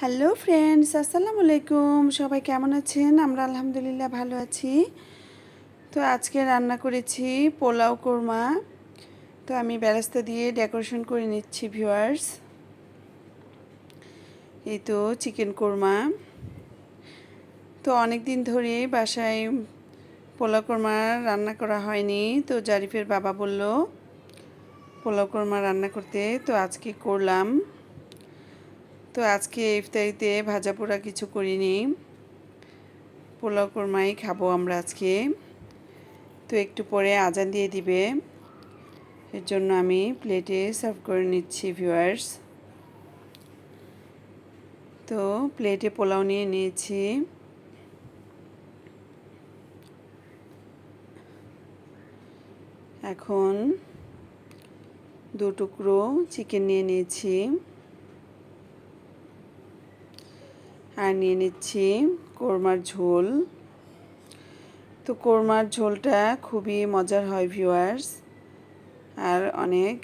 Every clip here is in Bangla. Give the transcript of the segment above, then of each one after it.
হ্যালো ফ্রেন্ডস, আসসালামু আলাইকুম। সবাই কেমন আছেন? আমরা আলহামদুলিল্লাহ ভালো আছি। তো আজকে রান্না করেছি পোলাও কোরমা। তো আমি ব্যবস্থা দিয়ে ডেকোরেশন করে নিচ্ছি, ভিউয়ার্স। এই তো চিকেন কোরমা। তো অনেক দিন ধরে বাসায় পোলাও কোরমা রান্না করা হয়নি। তো জারিফের বাবা বলল, পোলাও কোরমা রান্না করতে। তো আজকে করলাম। তো আজকে ইফতারিতে ভাজা পোড়া কিছু করিনি। পোলাও কোরমাই খাব আমরা আজকে। তো একটু পরে আজান দিয়ে দিবে। এর জন্য আমি প্লেটে সার্ভ করে নিচ্ছি ভিউয়ার্স তো প্লেটে পোলাও নিয়ে নিয়েছি। এখন দু টুকরো চিকেন নিয়ে নিয়েছি। আর নিয়ে নিচ্ছি কোরমার ঝোল। তো কোরমার ঝোলটা খুবই মজার হয় ভিউয়ার্স আর অনেক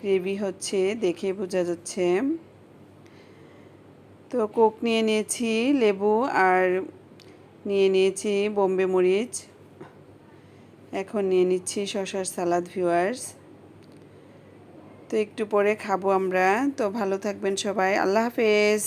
গ্রেভি হচ্ছে দেখে বোঝা যাচ্ছে। তো কোক নিয়ে নিয়েছি, লেবু আর নিয়ে নিয়েছি বোম্বে মরিচ। এখন নিয়ে নিচ্ছি শশার সালাদ ভিউয়ার্স তো একটু পরে খাব আমরা। তো ভালো থাকবেন সবাই। আল্লাহ হাফেজ।